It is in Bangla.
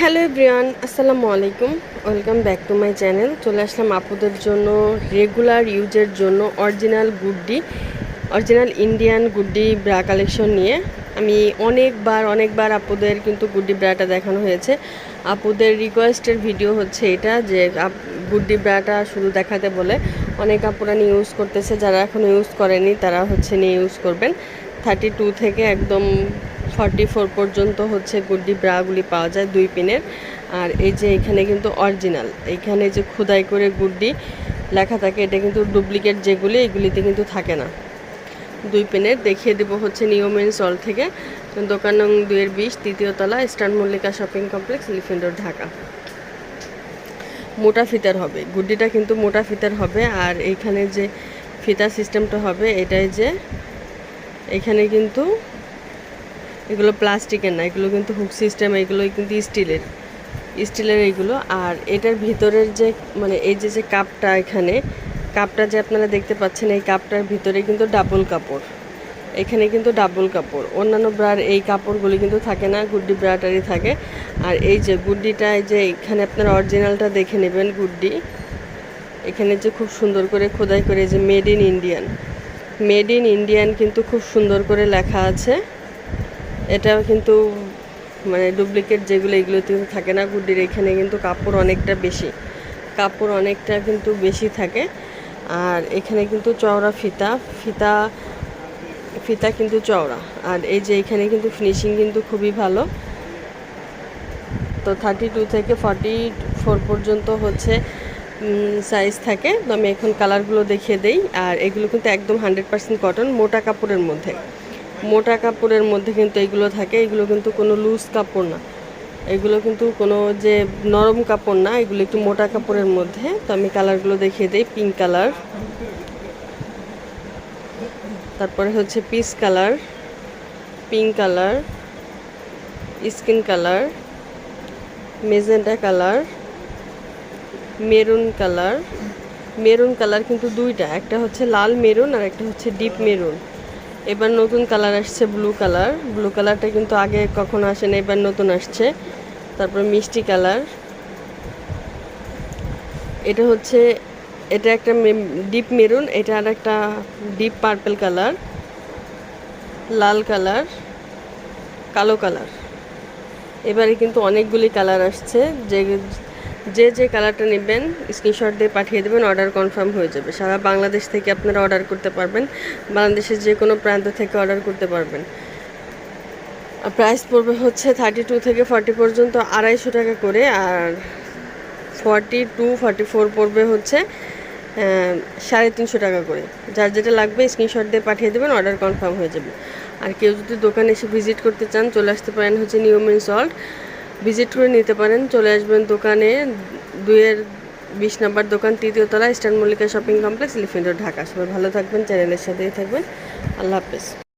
হ্যালো এভরিওয়ান, আসসালামু আলাইকুম। Welcome back to my channel. চলে আসলাম আপুদের জন্য রেগুলার ইউজের জন্য original Guddi, original Indian Guddi bra collection নিয়ে। আমি অনেকবার অনেকবার আপুদের কিন্তু গুড্ডি ব্রাটা দেখানো হয়েছে। আপুদের রিকোয়েস্টের ভিডিও হচ্ছে এটা, যে গুড্ডি ব্রাটা শুধু দেখাতে বলে অনেক আপুরা নিয়ে ইউজ করতেছে, যারা এখনও ইউজ করেনি তারা হচ্ছে নিয়ে ইউজ করবেন। থার্টি টু থেকে একদম ফর্টি ফোর পর্যন্ত হচ্ছে গুড্ডি ব্রাগুলি পাওয়া যায় দুই পিনের। আর এই যে এখানে কিন্তু অরিজিনাল, এইখানে যে খোদাই করে গুড্ডি লেখা থাকে, এটা কিন্তু ডুপ্লিকেট যেগুলি, এগুলিতে কিন্তু থাকে না। দুই পিনের, দেখিয়ে দেবো হচ্ছে নিয়মেন সল থেকে। দোকান নং দুইয়ের বিশ, তৃতীয় তলা, star Mallika shopping complex Elephant Road Dhaka. মোটা ফিতার হবে, গুড্ডিটা কিন্তু মোটা ফিতার হবে। আর এইখানে যে ফিতা সিস্টেমটা হবে, এটাই যে, এখানে কিন্তু এগুলো প্লাস্টিকের না, এগুলো কিন্তু হুক সিস্টেম এগুলো কিন্তু স্টিলের। স্টিলের এইগুলো, আর এটার ভিতরের যে মানে এই যে যে কাপটা এখানে, কাপটা যে আপনারা দেখতে পাচ্ছেন, এই কাপটার ভিতরে কিন্তু ডাবল কাপড়। এখানে কিন্তু ডাবল কাপড়। অন্যান্য ব্রার, এই কাপড়গুলি কিন্তু থাকে না, গুড্ডি ব্রাটারই থাকে। আর এই যে গুড্ডিটা, এই যে এখানে আপনার অরিজিনালটা দেখে নেবেন, গুড্ডি। এখানে যে খুব সুন্দর করে খোদাই করে যে made in Indian made in Indian কিন্তু খুব সুন্দর করে লেখা আছে। এটাও কিন্তু মানে ডুপ্লিকেট যেগুলো, এগুলো কিন্তু থাকে না গুড্ডির। এখানে কিন্তু কাপড় অনেকটা বেশি। কাপড় অনেকটা কিন্তু বেশি থাকে। আর এখানে কিন্তু চওড়া ফিতা ফিতা ফিতা কিন্তু চওড়া। আর এই যে এখানে কিন্তু ফিনিশিং কিন্তু খুবই ভালো। তো থার্টি টু থেকে ফর্টি ফোর পর্যন্ত হচ্ছে সাইজ থাকে। তো আমি এখন কালারগুলো দেখিয়ে দেই। আর এগুলো কিন্তু একদম হান্ড্রেড পার্সেন্ট কটন মোটা কাপড়ের মধ্যে। মোটা কাপড়ের মধ্যে কিন্তু এগুলো থাকে। এগুলো কিন্তু কোনো লুজ কাপড় না। এগুলো কিন্তু কোনো যে নরম কাপড় না, এগুলো একটু মোটা কাপড়ের মধ্যে। তো আমি কালারগুলো দেখিয়ে দিই পিঙ্ক কালার তারপরে হচ্ছে peach colour pink colour skin colour magenta colour maroon colour maroon colour কিন্তু দুইটা, একটা হচ্ছে লাল মেরুন আর একটা হচ্ছে ডিপ মেরুন এবার নতুন কালার আসছে ব্লু কালার। ব্লু কালারটা কিন্তু আগে কখনো আসে না এবার নতুন আসছে। তারপর মিষ্টি কালার। এটা হচ্ছে, এটা একটা ডিপ মেরুন, এটা আর একটা ডিপ পার্পেল কালার। লাল কালার, কালো কালার। এবারে কিন্তু অনেকগুলি কালার আসছে, যে যে যে কালারটা নেবেন স্ক্রিনশট দিয়ে পাঠিয়ে দেবেন অর্ডার কনফার্ম হয়ে যাবে। সারা বাংলাদেশ থেকে আপনারা অর্ডার করতে পারবেন। বাংলাদেশের যে কোনো প্রান্ত থেকে অর্ডার করতে পারবেন। প্রাইস পড়বে হচ্ছে থার্টি টু থেকে ফর্টি পর্যন্ত আড়াইশো টাকা করে, আর ফর্টি টু ফর্টি ফোর পড়বে হচ্ছে সাড়ে তিনশো টাকা করে। যার যেটা লাগবে স্ক্রিনশট দিয়ে পাঠিয়ে দেবেন অর্ডার কনফার্ম হয়ে যাবে। আর কেউ যদি দোকানে এসে ভিজিট করতে চান, চলে আসতে পারেন হচ্ছে নিয়মিন সল্ট ভিজিট করে নিতে পারেন। চলে আসবেন দোকানে দুয়ের বিশ নম্বর দোকান, তৃতীয় তলা ইস্টার্ন মল্লিকা শপিং কমপ্লেক্স, লিফিন্ডোর ঢাকা। সবাই ভালো থাকবেন, চ্যানেলের সাথেই থাকবেন। আল্লাহ হাফেজ।